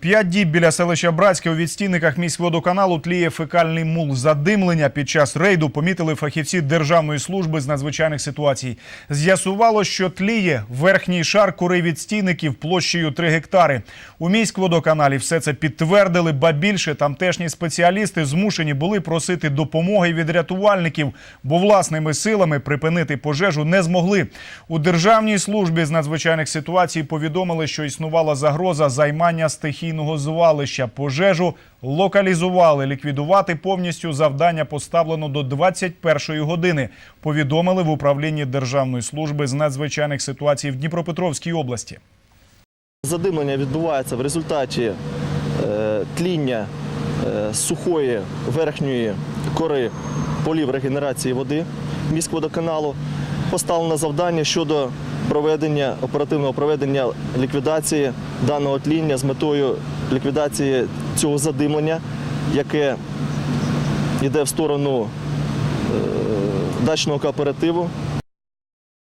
П'ять діб біля селища Братське у відстійниках міськводоканалу тліє фекальний мул. Задимлення під час рейду помітили фахівці Державної служби з надзвичайних ситуацій. З'ясувало, що тліє верхній шар кори відстійників площею 3 гектари. У міськводоканалі все це підтвердили, ба більше тамтешні спеціалісти змушені були просити допомоги від рятувальників, бо власними силами припинити пожежу не змогли. У Державній службі з надзвичайних ситуацій повідомили, що існувала загроза займання стихійного звалища. Пожежу локалізували. Ліквідувати повністю завдання поставлено до 21-ї години. Повідомили в управлінні Державної служби з надзвичайних ситуацій в Дніпропетровській області. Задимлення відбувається в результаті е, тління е, сухої верхньої кори полів регенерації води міськводоканалу. Поставлено завдання щодо проведення оперативного проведення ліквідації даного тління з метою ліквідації цього задимлення, яке йде в сторону е, дачного кооперативу